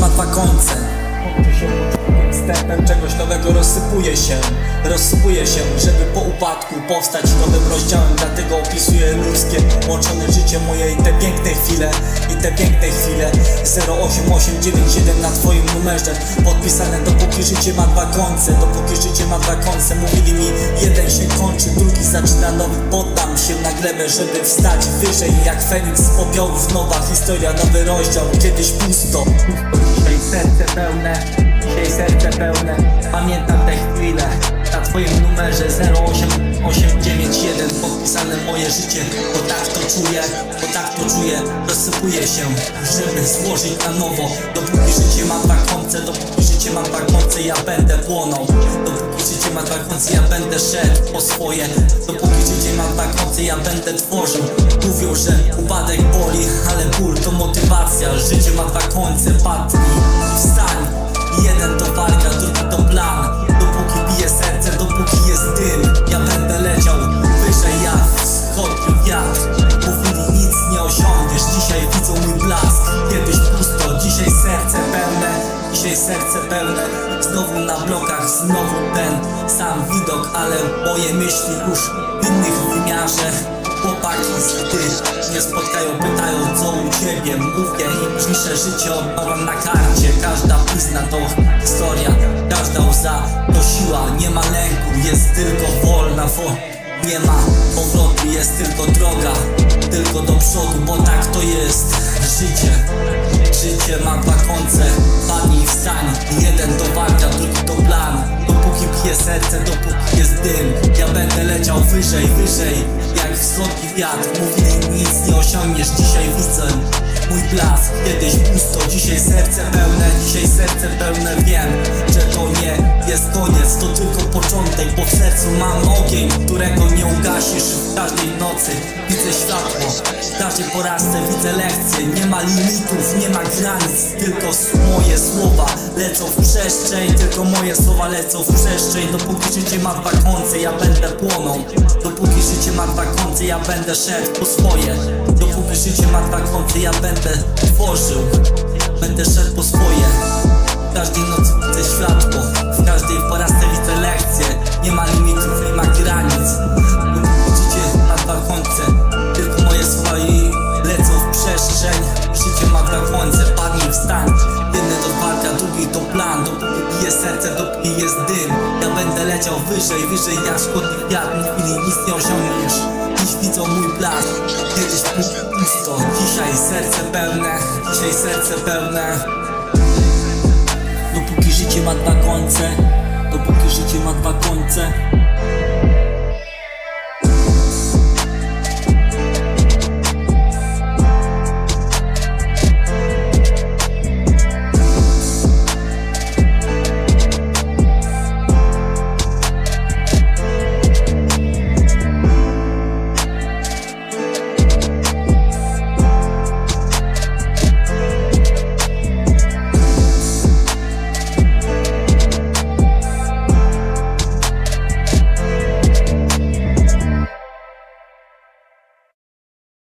ma dwa końce wstępem czegoś nowego rozsypuje się. Rozsypuje się, żeby po upadku powstać nowym rozdziałem. Dlatego opisuję ludzkie łączone życie moje i te piękne chwile I te piękne chwile. 08897 na twoim numerze. Podpisane dopóki życie ma dwa końce Dopóki życie ma dwa końce. Mówili mi jeden się kończy, drugi zaczyna nowy. Poddam się na glebę, żeby wstać wyżej Jak Feniks z popiołów. Nowa historia, nowy rozdział Kiedyś pusto pełne, dzisiaj serce pełne. Pamiętam te chwile. Na twoim numerze 08891 Podpisane moje życie. Bo tak to czuję, bo tak to czuję. Rozsypuje się, żeby złożyć na nowo. Dopóki życie ma dwa końce Dopóki życie ma dwa końce Ja będę płonął życie ma dwa końce Ja będę szedł po swoje. Dopóki życie ma dwa końce Ja będę tworzył. Mówią, że upadek boli Ale ból to motywacja. Życie ma dwa końce Padnij, wstań serce pełne Znowu na blokach, znowu ten sam widok Ale moje myśli już w innych wymiarze. Chłopaki z tych mnie spotkają, pytają co u ciebie? Mówię im, piszę życie odnowam na karcie. Każda blizna to historia, każda łza to siła. Nie ma lęku, jest tylko wolna wo Nie ma powrotu, jest tylko droga. Tylko do przodu, bo tak to jest życie Życie ma dwa końce, padnij wstań Jeden to walka, drugi to plan. Dopóki bije serce, dopóki jest dym. Ja będę leciał wyżej, wyżej Jak wschodni wiatr. Mówili nic nie osiągniesz Dzisiaj widzę mój blask Kiedyś pusto, dzisiaj serce pełne Dzisiaj serce pełne, wiem Że to nie jest koniec To tylko początek, bo w sercu mam ogień Którego nie ugasisz w każdej nocy. Widzę światło W każdej porażce widzę lekcje. Nie ma limitów, nie ma granic Tylko moje słowa lecą w przestrzeń. Tylko moje słowa lecą w przestrzeń. Dopóki życie ma dwa końce, ja będę płonął Dopóki życie ma dwa końce, ja będę szedł po swoje. Dopóki życie ma dwa końce, ja będę tworzył. Będę szedł po swoje każdej nocy widzę światło W każdej porażce widzę lekcje. Nie ma limitów, nie ma granic. Życie ma dwa końce Tylko moje i lecą w przestrzeń. Życie ma dwa końce, padnij wstań. Jeden to walka, drugi to plan. Dopóki bije serce, dopóki jest dym. Ja będę leciał wyżej, wyżej jak szkodny wiatr. Mówili nic nie osiągniesz. Dziś widzą mój blask Kiedyś pusto, dzisiaj serce pełne Dzisiaj serce pełne życie ma dwa końce. Dopóki życie ma dwa końce